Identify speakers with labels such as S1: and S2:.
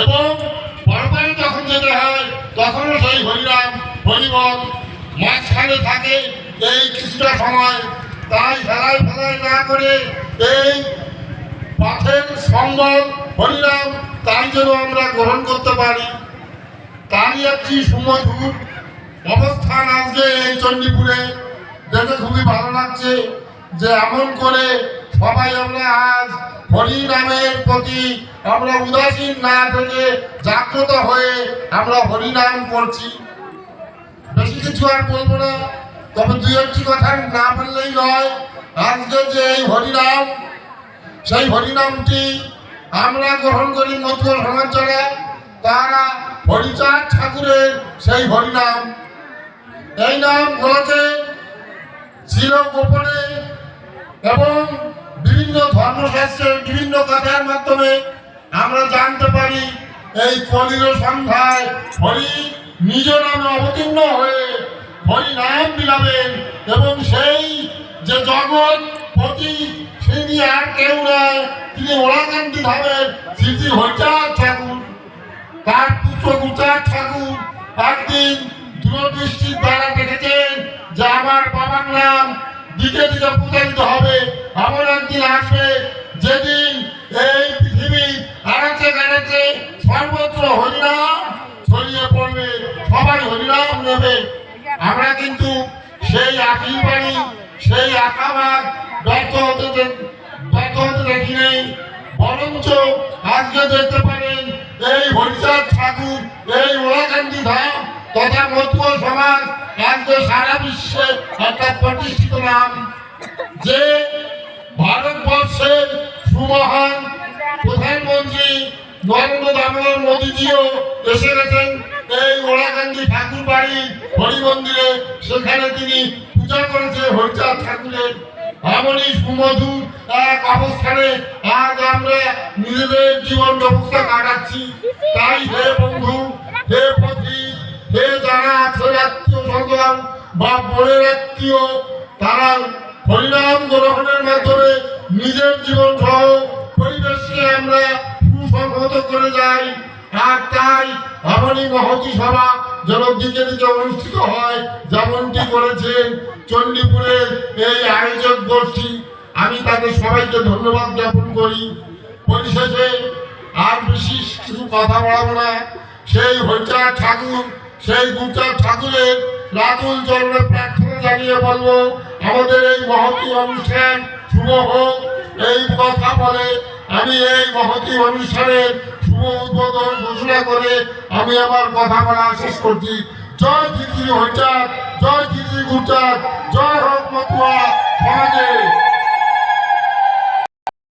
S1: এবং পরপরে যখন যেতে হয়, তখনও সেই হরিনাম হরিবল মাঝখানে থাকে। এই কিছুটা সময় তাই ফেলাই ফেলাই না করে এই পথের সম্বল হরিনাম তাই যেন আমরা গ্রহণ করতে পারি। তারই একটি সুমধুর অবস্থান আজকে এই চণ্ডীপুরে। দেখে খুবই ভালো লাগছে যে এমন করে সবাই আমরা আজ হরিনামের প্রতি আমরা উদাসীন না থেকে জাগ্রত হয়ে আমরা হরিনাম করছি। বেশি কিছু আর বলব না, তবে দুই একটি কথা না বললেই নয়, আজকে যে এই হরিনাম সেই হরিনামটি আমরা গ্রহণ করি মতুয়া সমাজ যারা তারা হরিচাঁদ ঠাকুরের সেই হরিনাম এই নাম গুলোকে চির গোপনে এবং ধর্মশাস্ত্রের বিভিন্ন কথার মাধ্যমে আমরা জানতে পারি, এই কলির সন্ধ্যায় হরি নিজ নামে অবতীর্ণ হয়ে হরি নাম বিলাবেন এবং সেই যে জগৎ পতি তিনি আর কেউ নয়, তিনি ওলাকান্তি ধামের স্মৃতি হরিচাঁদ ঠাকুর তার পুত্র গুচার ঠাকুর একদিন দূরদৃষ্টির দ্বারা দেখেছেন যে আমার বাবার নাম দিকে দিকে প্রচারিত হবে এমন একদিন আসবে যেদিন এই পৃথিবী আড়াচে গাড়াচে সর্বত্র হরিনাম ছড়িয়ে পড়বে সবাই হরিনাম নেবে আমরা কিন্তু সেই আখির বাণী, সেই আকাবাদ ব্যর্থ হতে ব্যর্থ হতে দেখি নেই বরঞ্চ আজকে দেখতে পারেন এই হরিচাঁদ ঠাকুর, এই ওলাকান্দি ধাম তথা মতুয়া সমাজ আজকে সারা বিশ্বে একটা প্রতিষ্ঠিত নাম। যে ভারতবর্ষের সুমহান প্রধানমন্ত্রী নরেন্দ্র দামোদর মোদীজিও এসে গেছেন। এই ওলাকান্দি ঠাকুর বাড়ি হরি মন্দিরে সেখানে তিনি পূজা করেছে হরিচাঁদ ঠাকুরের। এমনই সুমধুর এক অবস্থানে, আজ আমরা নিজেদের জীবন ব্যবস্থা কাটাচ্ছি। তাই হে বন্ধু, হে পথি, হে যারা আছে আত্মীয় স্বজন বা বোনের আত্মীয়, তারা হরিনাম গ্রহণের মাধ্যমে নিজের জীবন সহ পরিবেশকে আমরা সুসংহত করে যাই। আর তাই এমনই মহতি সভা যেন দিকে অনুষ্ঠিত হয়, যেমনটি করেছেন চণ্ডীপুরের এই আয়োজক গোষ্ঠী। আমি তাদের সবাইকে ধন্যবাদ জ্ঞাপন করি। পরিশেষে আর বিশেষ কিছু কথা বলাবো না। সেই হরিচাঁদ ঠাকুর, সেই গুচার ঠাকুরের রাতুল চরণে প্রার্থনা জানিয়ে বলব, আমাদের এই মহতি অনুষ্ঠান শুভ হোক। এই কথা বলে আমি এই মহতি অনুষ্ঠানের উদ্বোধন ঘোষণা করে আমি আমার কথা বলা শেষ করছি। জয় খিচড়ি হরিচাঁদ জয় খিচড়ি গুরচাঁদ জয় হোক মতুয়া